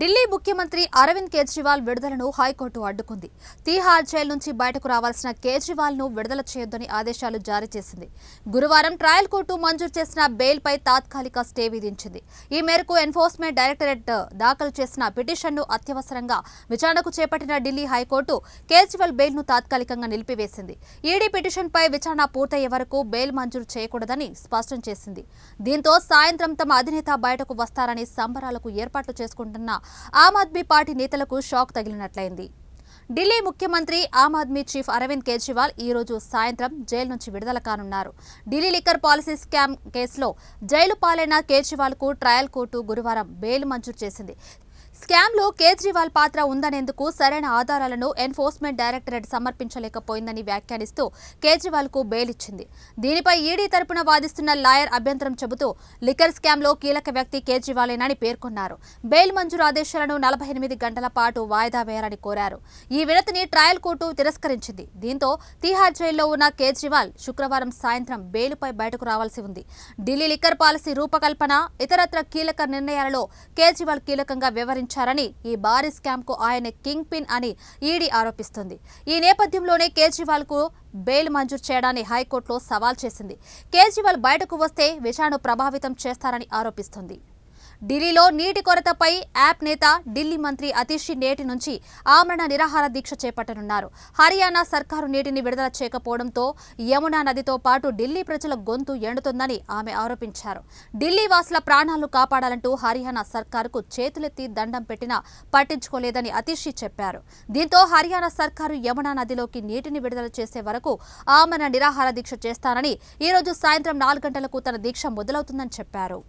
ఢిల్లీ ముఖ్యమంత్రి అరవింద్ కేజ్రీవాల్ విడుదలను high court అడ్డుకుంది. Tihar jail నుంచి బయటకు రావాల్సిన కేజ్రీవాల్ను విడుదల చేయొద్దని ఆదేశాలు జారీ చేసింది. గురువారం ట్రయల్ కోర్టు మంజూరు చేసిన బెయిల్పై తాత్కాలిక స్టే విధించింది. ఈ మేరకు ఎన్ఫోర్స్మెంట్ డైరెక్టరేట్ దాఖలు చేసిన పిటిషన్ను అత్యవసరంగా విచారణకు చేపట్టిన ఢిల్లీ హైకోర్టు కేజ్రీవాల్ బెయిల్ను తాత్కాలికంగా నిలిపివేసింది. ఈడీ పిటిషన్పై విచారణ పూర్తయ్యే వరకు బెయిల్ మంజూరు చేయకూడదని స్పష్టం చేసింది. దీంతో సాయంత్రం తమ అధినేత బయటకు వస్తారని సంబరాలకు ఏర్పాట్లు చేసుకుంటున్న ఆమ్ ఆద్మీ పార్టీ నేతలకు షాక్ తగిలినట్లయింది. ఢిల్లీ ముఖ్యమంత్రి ఆమ్ ఆద్మీ చీఫ్ అరవింద్ కేజ్రీవాల్ ఈ రోజు సాయంత్రం జైలు నుంచి విడుదల కానున్నారు. ఢిల్లీ లిక్కర్ పాలసీ స్కామ్ కేసులో జైలు పాలైన కేజ్రీవాల్కు ట్రయల్ కోర్టు గురువారం బెయిల్ మంజూరు చేసింది. స్కామ్లో కేజ్రీవాల్ పాత్ర ఉందనేందుకు సరైన ఆధారాలను ఎన్ఫోర్స్మెంట్ డైరెక్టరేట్ సమర్పించలేకపోయిందని వ్యాఖ్యానిస్తూ కేజ్రీవాల్కు బెయిల్ ఇచ్చింది దీనిపై ఈడీ తరపున వాదిస్తున్న లాయర్ అభ్యంతరం చెబుతూ లిక్కర్ స్కామ్లో కీలక వ్యక్తి కేజ్రీవాలేనని పేర్కొన్నారు. బెయిల్ మంజూరు ఆదేశాలను నలభై ఎనిమిది గంటల పాటు వాయిదా వేయాలని కోరారు. ఈ వినతిని ట్రయల్ కోర్టు తిరస్కరించింది. దీంతో తీహార్ జైల్లో ఉన్న కేజ్రీవాల్ శుక్రవారం సాయంత్రం బెయిల్పై బయటకు రావాల్సి ఉంది. ఢిల్లీ లిక్కర్ పాలసీ రూపకల్పన ఇతరత్ర కీలక నిర్ణయాలలో కేజ్రీవాల్ కీలకంగా వివరించారని ఈ భారీ స్కామ్కు ఆయన కింగ్ పిన్ అని ఈడీ ఆరోపిస్తుంది. ఈ నేపథ్యంలోనే కేజ్రీవాల్కు బెయిల్ మంజూరు చేయడాన్ని హైకోర్టులో సవాల్ చేసింది. కేజ్రీవాల్ బయటకు వస్తే విషాను ప్రభావితం చేస్తారని ఆరోపిస్తుంది. ఢిల్లీలో నీటి కొరతపై యాప్ నేత ఢిల్లీ మంత్రి అతిషి నేటి నుంచి ఆమరణ నిరాహార దీక్ష చేపట్టనున్నారు. హర్యానా సర్కారు నీటిని విడుదల చేయకపోవడంతో యమునా నదితో పాటు ఢిల్లీ ప్రజల గొంతు ఎండుతుందని ఆమె ఆరోపించారు. ఢిల్లీ వాసుల ప్రాణాలు కాపాడాలంటూ హర్యానా సర్కారుకు చేతులెత్తి దండం పెట్టినా పట్టించుకోలేదని అతిషి చెప్పారు. దీంతో హర్యానా సర్కారు యమునా నదిలోకి నీటిని విడుదల చేసే వరకు ఆమరణ నిరాహార దీక్ష చేస్తానని ఈ రోజు సాయంత్రం నాలుగు గంటలకు తన దీక్ష మొదలవుతుందని చెప్పారు.